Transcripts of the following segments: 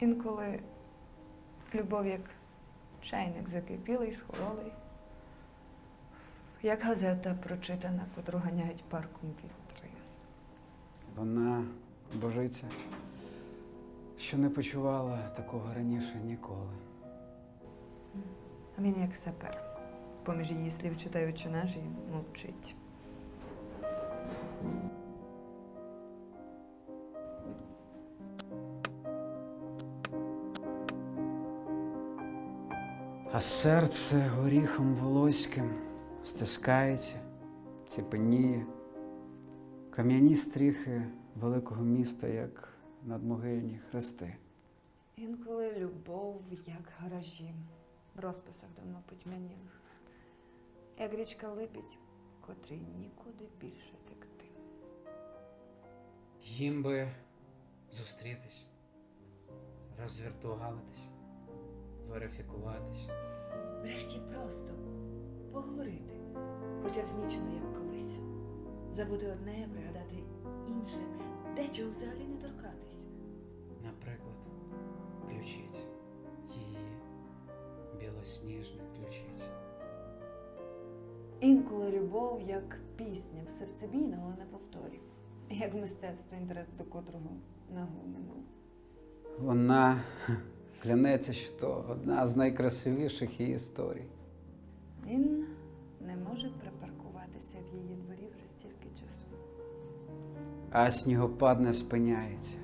Інколи любов як чайник закипілий, схололий, як газета прочитана, котру ганяють парком вітри. Вона божиться, що не почувала такого раніше ніколи. А він як сапер. Поміж її слів читаючи наш і мовчить. А серце горіхом волоським стискається, ціпеніє. Кам'яні стріхи великого міста, як надмогильні хрести. Інколи любов, як гаражі, в розписах давно потьмянілих, як річка Липідь, котрій нікуди більше текти. Їм би зустрітись, розвіртуалитись, верифікуватись. Врешті просто поговорити, хоча б змічено, як колись. Забути одне, пригадати інше, дечого взагалі не торкатись. Наприклад, ключиці. Її білосніжна ключиця. Інколи любов як пісня в серцебійна, але не повторі. Як мистецтво, інтерес до котрого наглуминув. Вона клянеться, що то одна з найкрасивіших її історій. Він не може припаркуватися в її дворі вже стільки часу. а снігопад не спиняється.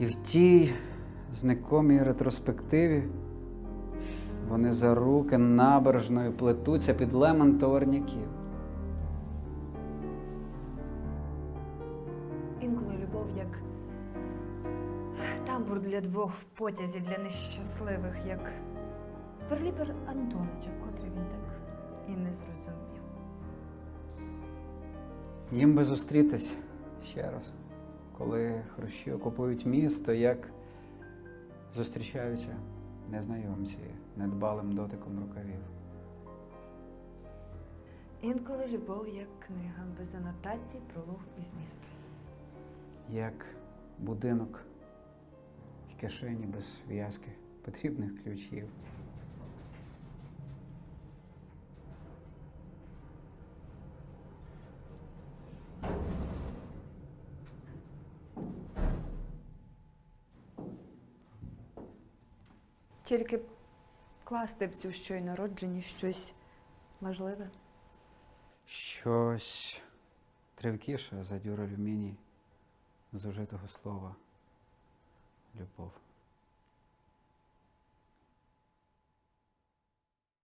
І в тій знакомій ретроспективі вони за руки набережною плетуться під лемон товарняків. Інколи любов як тамбур для двох в потязі для нещасливих, як верліпер Антонича, котрий він так і не зрозумів. Їм би зустрітись ще раз, коли хрущі окупують місто, як зустрічаються незнайомці недбалим дотиком рукавів. Інколи любов як книга без анотацій, пролог і змісту. як будинок кишені без в'язки потрібних ключів. Тільки вкласти в цю щойно роджені щось важливе. Щось тривкіше за дюралюміній зужитого слова любов.